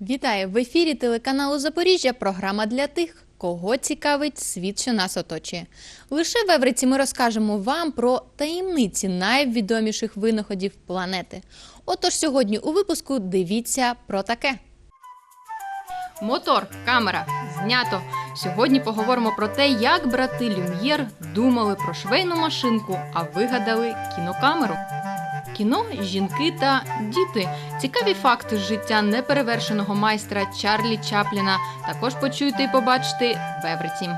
Вітаю в ефірі телеканалу Запоріжжя. Програма для тих, кого цікавить світ, що нас оточує. Лише в Евриці ми розкажемо вам про таємниці найвідоміших винаходів планети. Отож, сьогодні у випуску дивіться про таке. Мотор, камера, знято. Сьогодні поговоримо про те, як брати Люм'єр думали про швейну машинку, а вигадали кінокамеру. Кіно, жінки та діти. Цікаві факти з життя неперевершеного майстра Чарлі Чапліна. Також почуєте і побачите в Евриці.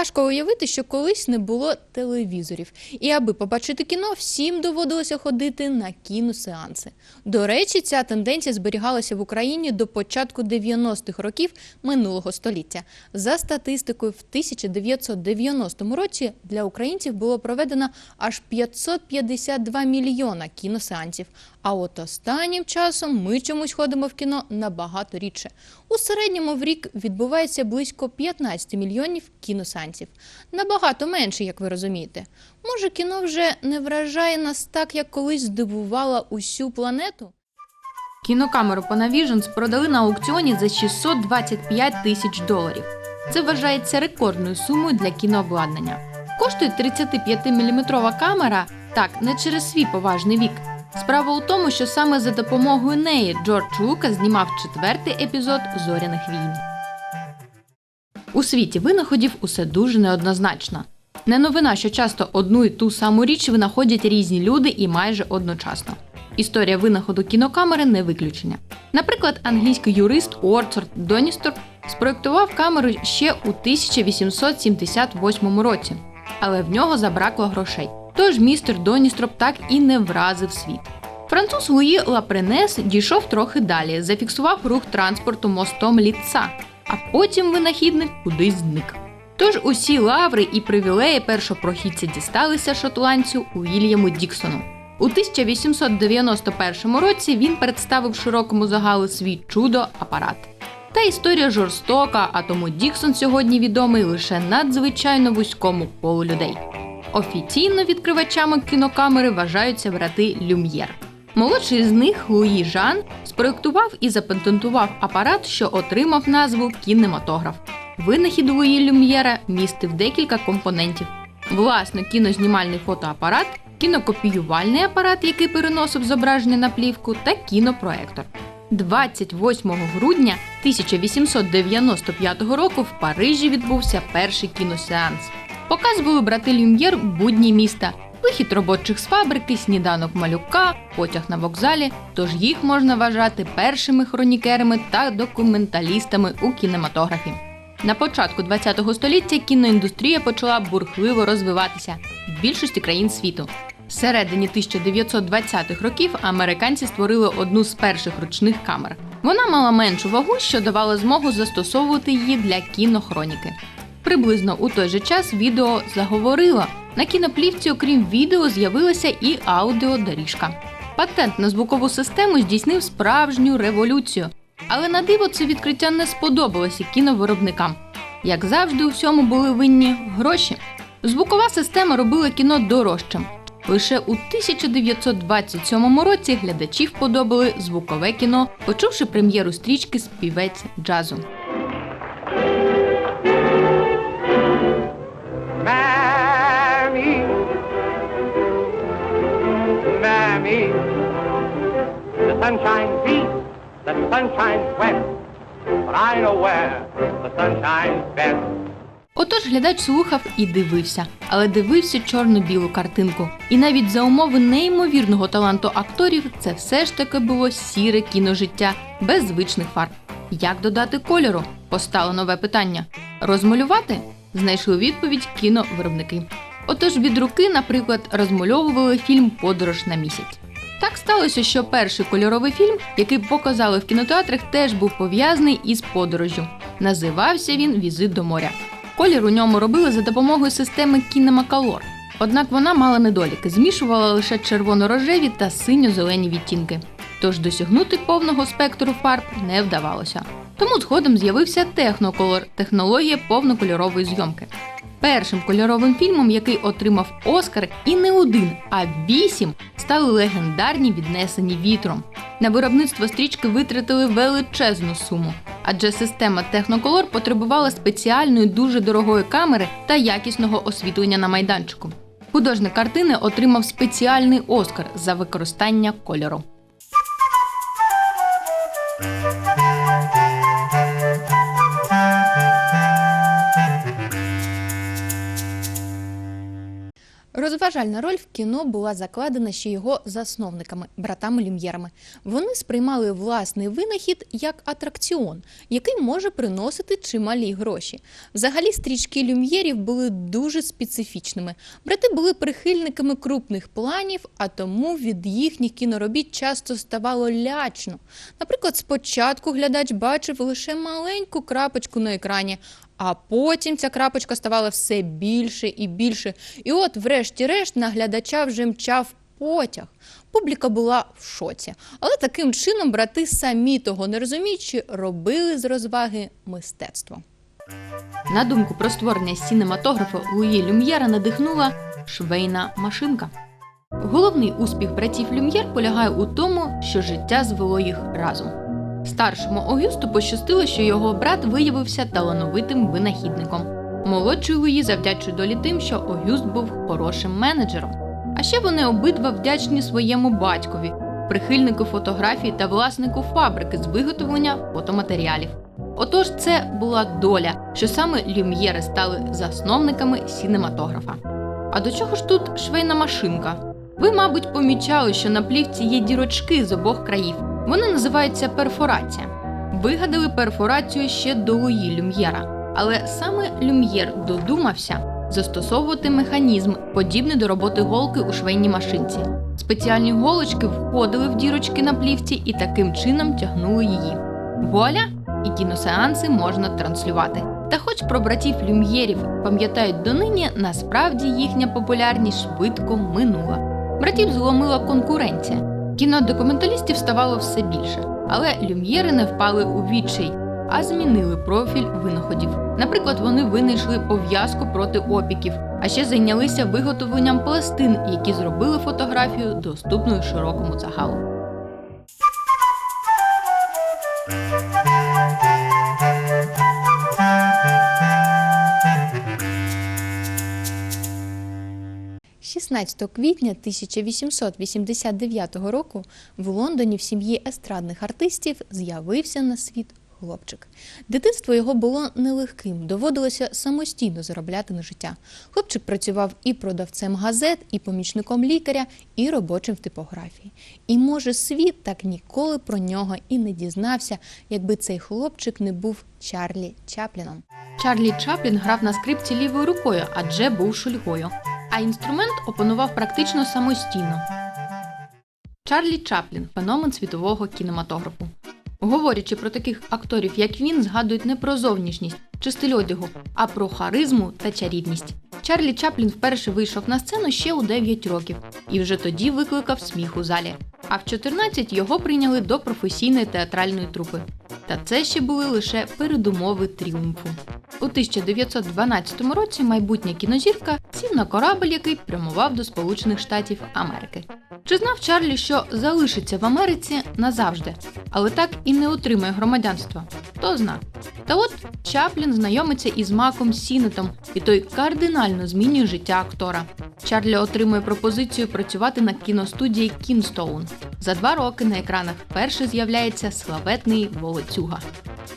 Важко уявити, що колись не було телевізорів, і аби побачити кіно, всім доводилося ходити на кіносеанси. До речі, ця тенденція зберігалася в Україні до початку 90-х років минулого століття. За статистикою, в 1990 році для українців було проведено аж 552 мільйона кіносеансів. А от останнім часом ми чомусь ходимо в кіно набагато рідше. У середньому в рік відбувається близько 15 мільйонів кіносеансів. Набагато менше, як ви розумієте. Може, кіно вже не вражає нас так, як колись здивувало усю планету? Кінокамеру Panavisions продали на аукціоні за 625 тисяч доларів. Це вважається рекордною сумою для кінообладнання. Коштує 35-мм камера, так, не через свій поважний вік. Справа у тому, що саме за допомогою неї Джордж Лукас знімав четвертий епізод Зоряних війн. У світі винаходів усе дуже неоднозначно. Не новина, що часто одну і ту саму річ винаходять різні люди і майже одночасно. Історія винаходу кінокамери не виключення. Наприклад, англійський юрист Уордсворт Доністорп спроєктував камеру ще у 1878 році, але в нього забракло грошей. Тож містер Доністроп так і не вразив світ. Француз Луї Лапренес дійшов трохи далі, зафіксував рух транспорту мостом літца, а потім винахідник кудись зник. Тож усі лаври і привілеї першопрохідця дісталися шотландцю Уільяму Діксону. У 1891 році він представив широкому загалу свій чудо апарат. Та історія жорстока, а тому Діксон сьогодні відомий лише надзвичайно вузькому колу людей. Офіційно відкривачами кінокамери вважаються брати Люм'єр. Молодший з них Луї Жан спроєктував і запатентував апарат, що отримав назву кінематограф. Винахід Луї Люм'єра містив декілька компонентів: власно кінознімальний фотоапарат, кінокопіювальний апарат, який переносив зображення на плівку, та кінопроектор. 28 грудня 1895 року в Парижі відбувся перший кіносеанс. Показ були брати Люм'єр будні міста, вихід робочих з фабрики, сніданок малюка, потяг на вокзалі. Тож їх можна вважати першими хронікерами та документалістами у кінематографі. На початку ХХ століття кіноіндустрія почала бурхливо розвиватися в більшості країн світу. Всередині 1920-х років американці створили одну з перших ручних камер. Вона мала меншу вагу, що давала змогу застосовувати її для кінохроніки. Приблизно у той же час відео заговорило. На кіноплівці, окрім відео, з'явилася і аудіодоріжка. Патент на звукову систему здійснив справжню революцію. Але на диво це відкриття не сподобалося кіновиробникам. Як завжди, у всьому були винні гроші. Звукова система робила кіно дорожчим. Лише у 1927 році глядачі вподобали звукове кіно, почувши прем'єру стрічки Співець джазу. The sun shines but I know where the sun best. Отож глядач слухав і дивився, але дивився чорно-білу картинку. І навіть за умови неймовірного таланту акторів це все ж таки було сіре кіножиття без звичних фарб. Як додати кольору? Постало нове питання. Розмалювати? Знайшли відповідь кіновиробники. Отож від руки, наприклад, розмальовували фільм Подорож на місяць. Так сталося, що перший кольоровий фільм, який показали в кінотеатрах, теж був пов'язаний із подорожжю. Називався він Візит до моря. Колір у ньому робили за допомогою системи Кінемакалор. Однак вона мала недоліки, змішувала лише червоно-рожеві та синьо-зелені відтінки. Тож досягнути повного спектру фарб не вдавалося. Тому згодом з'явився техноколор технологія повнокольорової зйомки. Першим кольоровим фільмом, який отримав Оскар, і не один, а вісім, стали легендарні віднесені вітром. На виробництво стрічки витратили величезну суму, адже система Техноколор потребувала спеціальної дуже дорогої камери та якісного освітлення на майданчику. Художник картини отримав спеціальний Оскар за використання кольору. Розважальна роль в кіно була закладена ще його засновниками, братами Люм'єрами. Вони сприймали власний винахід як атракціон, який може приносити чималі гроші. Взагалі, стрічки Люм'єрів були дуже специфічними. Брати були прихильниками крупних планів, а тому від їхніх кіноробіт часто ставало лячно. Наприклад, спочатку глядач бачив лише маленьку крапочку на екрані. А потім ця крапочка ставала все більше і більше. І от, врешті-решт, на глядача вже мчав потяг. Публіка була в шоці. Але таким чином брати самі того не розуміючи, робили з розваги мистецтво. На думку про створення сінематографа Луї Люм'єра надихнула швейна машинка. Головний успіх братів Люм'єр полягає у тому, що життя звело їх разом. Старшому Огюсту пощастило, що його брат виявився талановитим винахідником. Молодший Луї завдячує долі тим, що Огюст був хорошим менеджером. А ще вони обидва вдячні своєму батькові, прихильнику фотографії та власнику фабрики з виготовлення фотоматеріалів. Отож, це була доля, що саме Люм'єри стали засновниками сінематографа. А до чого ж тут швейна машинка? Ви, мабуть, помічали, що на плівці є дірочки з обох країв. Вони називаються перфорація. Вигадали перфорацію ще до Луї Люм'єра, але саме Люм'єр додумався застосовувати механізм, подібний до роботи голки у швейній машинці. Спеціальні голочки входили в дірочки на плівці і таким чином тягнули її. Вуаля! І кіносеанси можна транслювати. Та хоч про братів Люм'єрів пам'ятають донині, насправді їхня популярність швидко минула. Братів зломила конкуренція. Кінодокументалістів ставало все більше, але люм'єри не впали у відчай, а змінили профіль винаходів. Наприклад, вони винайшли пов'язку проти опіків, а ще зайнялися виготовленням пластин, які зробили фотографію доступною широкому загалу. – 16 квітня 1889 року в Лондоні в сім'ї естрадних артистів з'явився на світ хлопчик. Дитинство його було нелегким, доводилося самостійно заробляти на життя. Хлопчик працював і продавцем газет, і помічником лікаря, і робочим в типографії. І може світ так ніколи про нього і не дізнався, якби цей хлопчик не був Чарлі Чапліном. Чарлі Чаплін грав на скрипці лівою рукою, адже був шульгою, інструмент опанував практично самостійно. Чарлі Чаплін феномен світового кінематографу. Говорячи про таких акторів, як він, згадують не про зовнішність чи стиль одягу, а про харизму та чарівність. Чарлі Чаплін вперше вийшов на сцену ще у 9 років і вже тоді викликав сміх у залі. А в 14 його прийняли до професійної театральної трупи. Та це ще були лише передумови тріумфу. У 1912 році майбутня кінозірка сів на корабль, який прямував до Сполучених Штатів Америки. Чи знав Чарлі, що залишиться в Америці назавжди, але так і не отримає громадянства? Хто зна? Та от Чаплін знайомиться із Маком Сінетом, і той кардинально змінює життя актора. Чарлі отримує пропозицію працювати на кіностудії Кінстоун. За два роки на екранах вперше з'являється славетний волоцюга.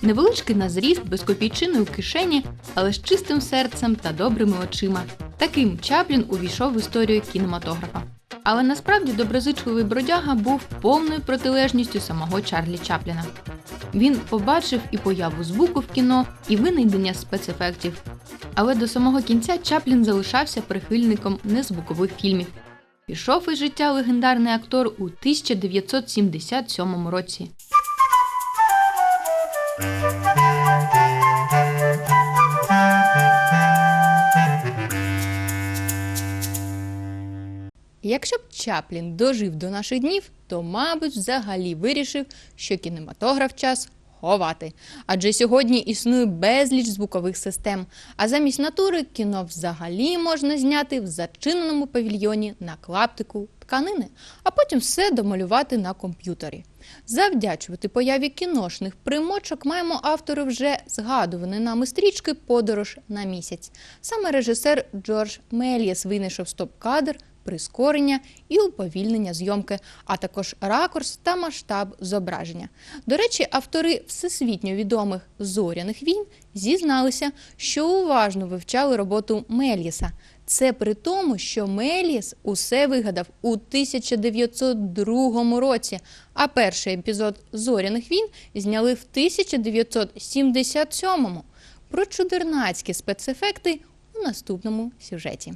Невеличкий на зріст, без копійчини у кишені, але з чистим серцем та добрими очима. Таким Чаплін увійшов в історію кінематографа. Але насправді доброзичливий бродяга був повною протилежністю самого Чарлі Чапліна. Він побачив і появу звуку в кіно, і винайдення спецефектів. але до самого кінця Чаплін залишався прихильником незвукових фільмів. Пішов із життя легендарний актор у 1977 році. Якщо б Чаплін дожив до наших днів, то, мабуть, взагалі вирішив, що кінематограф час ховати. Адже сьогодні існує безліч звукових систем, а замість натури кіно взагалі можна зняти в зачиненому павільйоні на клаптику тканини, а потім все домалювати на комп'ютері. Завдячувати появі кіношних примочок маємо автори вже згадуваної нами стрічки Подорож на місяць. Саме режисер Джордж Мельєс винайшов стоп-кадр, прискорення і уповільнення зйомки, а також ракурс та масштаб зображення. До речі, автори всесвітньо відомих зоряних війн зізналися, що уважно вивчали роботу Мельєса. Це при тому, що Меліс усе вигадав у 1902 році, а перший епізод зоряних війн зняли в 1977. Про чудернацькі спецефекти у наступному сюжеті.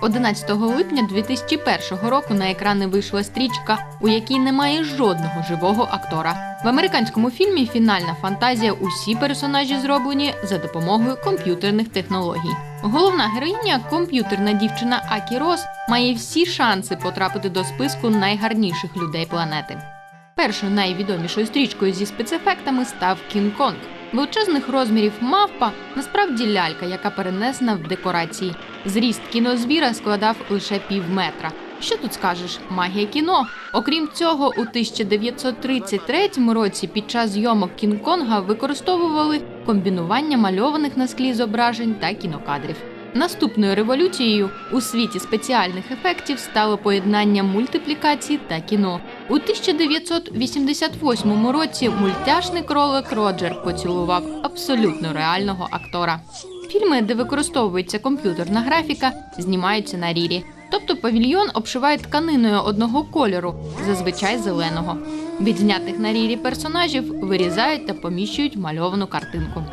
11 липня 2001 року на екрани вийшла стрічка, у якій немає жодного живого актора. В американському фільмі Фінальна фантазія усі персонажі зроблені за допомогою комп'ютерних технологій. Головна героїня, комп'ютерна дівчина Акі Рос, має всі шанси потрапити до списку найгарніших людей планети. Першою найвідомішою стрічкою зі спецефектами став Кінг-Конг. Величезних розмірів мавпа насправді лялька, яка перенесена в декорації. Зріст кінозвіра складав лише пів метра. Що тут скажеш? Магія кіно. Окрім цього, у 1933 році під час зйомок Кінг-Конга використовували комбінування мальованих на склі зображень та кінокадрів. Наступною революцією у світі спеціальних ефектів стало поєднання мультиплікації та кіно. У 1988 році мультяшний кролик Роджер поцілував абсолютно реального актора. Фільми, де використовується комп'ютерна графіка, знімаються на рірі. Тобто павільйон обшиває тканиною одного кольору, зазвичай зеленого. Від знятих на рірі персонажів вирізають та поміщують мальовану картинку.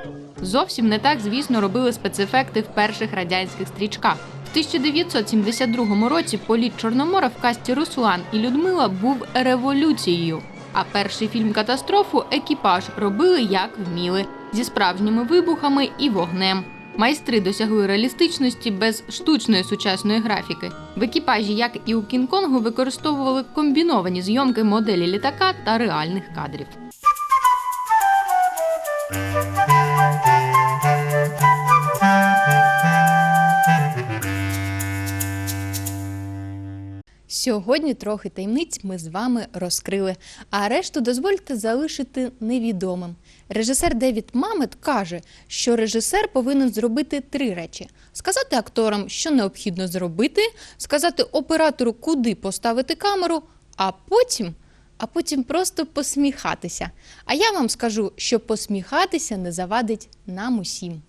Зовсім не так, звісно, робили спецефекти в перших радянських стрічках. В 1972 році політ Чорномора в касті Руслан і Людмила був революцією. А перший фільм катастрофу екіпаж робили як вміли зі справжніми вибухами і вогнем. Майстри досягли реалістичності без штучної сучасної графіки. В екіпажі, як і у Кінг-Конгу, використовували комбіновані зйомки моделі літака та реальних кадрів. Сьогодні трохи таємниць ми з вами розкрили, а решту дозвольте залишити невідомим. Режисер Девід Мамет каже, що режисер повинен зробити три речі: сказати акторам, що необхідно зробити, сказати оператору, куди поставити камеру, а потім, а потім просто посміхатися. А я вам скажу, що посміхатися не завадить нам усім.